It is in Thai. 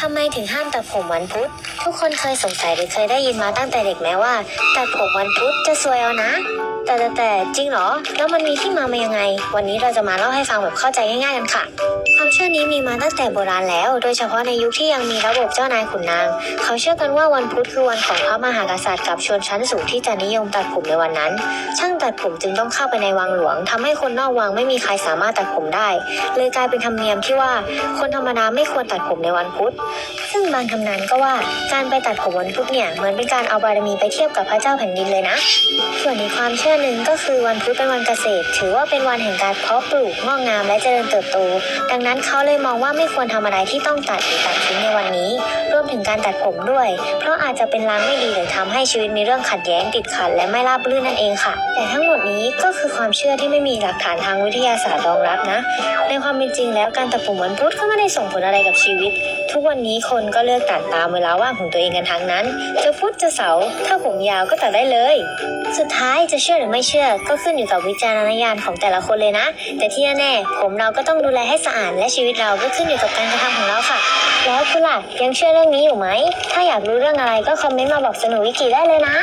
ทำไมถึงห้ามตัดผมวันพุธ ทุกคนเคยสงสัยหรือเคยได้ยินมาตั้งแต่เด็กแม้ว่าตัดผมวันพุธจะซวยเอานะ แต่แต่แต่จริงเหรอ แล้วมันมีที่มามายังไง วันนี้เราจะมาเล่าให้ฟังแบบเข้าใจง่ายๆกันค่ะ ความเชื่อนี้มีมาตั้งแต่โบราณแล้ว โดยเฉพาะในยุคที่ยังมีระบบเจ้านายขุนนาง เขาเชื่อกันว่าวันพุธคือวันของพระมหากษัตริย์กับชนชั้นสูงที่จะนิยมตัดผมในวันนั้น ช่างตัดผมจึงต้องเข้าไปในวังหลวงทำให้คนนอกวังไม่มีใครสามารถตัดผมได้ เลยกลายเป็นธรรมเนียมที่ว่าคนธรรมดาไม่ควรตัดผมในวันพุธ Lord. ซึ่งบางตำนานก็ว่าการไปตัดผมวันพุธเนี่ยเหมือนเป็นการเอาบารมีไปเทียบกับพระเจ้าแผ่นดินเลยนะ ส่วนอีกความเชื่อหนึ่งก็คือวันพุธเป็นวันเกษตร ถือว่าเป็นวันแห่งการเพาะปลูกงอกงามและเจริญเติบโต ดังนั้นเขาเลยมองว่าไม่ควรทำอะไรที่ต้องตัดหรือตัดทิ้งในวันนี้ รวมถึงการตัดผมด้วย เพราะอาจจะเป็นลางไม่ดีหรือทำให้ชีวิตมีเรื่องขัดแย้งติดขัดและไม่ราบรื่นนั่นเองค่ะ แต่ทั้งหมดนี้ก็คือความเชื่อที่ไม่มีหลักฐานทางวิทยาศาสตร์รองรับนะ ในความเป็นจริงแล้วการตัดผมวันพุธก็ไม่ได้ส่งผลอะไรกับชีวิต ทุกวันนี้คนก็เลือกตัดตามเวลาว่างของตัวเองกันทั้งนั้น จะพุธจะเสาร์ถ้าผมยาวก็ตัดได้เลย สุดท้ายจะเชื่อหรือไม่เชื่อ ก็ขึ้นอยู่กับวิจารณญาณของแต่ละคนเลยนะ แต่ที่แน่ๆผมเราก็ต้องดูแลให้สะอาดและชีวิตเราก็ขึ้นอยู่กับการกระทำของเราค่ะ แล้วคุณล่ะยังเชื่อเรื่องนี้อยู่ไหม ถ้าอยากรู้เรื่องอะไรก็คอมเมนต์มาบอกสนุวิกิได้เลยนะ